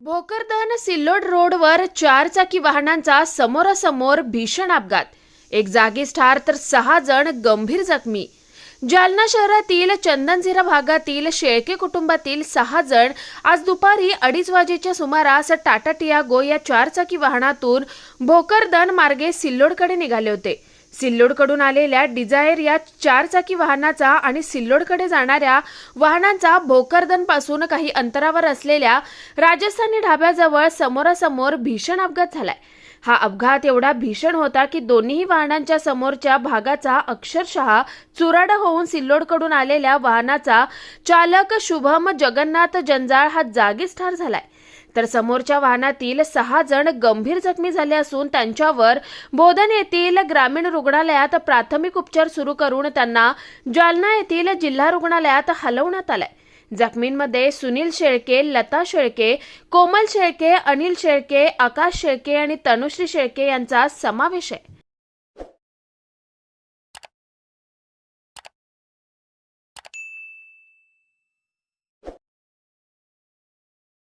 भोकरदन सिल्लोड रोडवर चारचाकी वाहनांचा समोरासमोर भीषण अपघात. एक जागीच ठार तर सहा जण गंभीर जखमी. जालना शहरातील चंदनझिरा भागातील शेळके कुटुंबातील सहा जण आज दुपारी अडीच वाजेच्या सुमारास टाटा टियागो या चारचाकी वाहनातून भोकरदन मार्गे सिल्लोडकडे निघाले होते. सिल्लोडकडून आलेल्या डिझायर या चारचाकी वाहनाचा आणि सिल्लोडकडे जाणाऱ्या वाहनांचा भोकरदनपासून काही अंतरावर असलेल्या राजस्थानी ढाब्याजवळ समोरासमोर भीषण अपघात झालाय. हा अपघात एवढा भीषण होता की दोन्ही वाहनांच्या समोरच्या भागाचा अक्षरशः चुराडा होऊन सिल्लोडकडून आलेल्या वाहनाचा चालक शुभम जगन्नाथ जंजाळ हा जागीच ठार झालाय. तर समोरच्या वाहनातील सहा जण गंभीर जखमी झाले असून त्यांच्यावर बोधन येथील ग्रामीण रुग्णालयात प्राथमिक उपचार सुरू करून त्यांना जालना येथील जिल्हा रुग्णालयात हलवण्यात आलंय. जखमींमध्ये सुनील शेळके लता शेळके कोमल शेळके अनिल शेळके आकाश शेळके आणि तनुश्री शेळके यांचा समावेश आहे.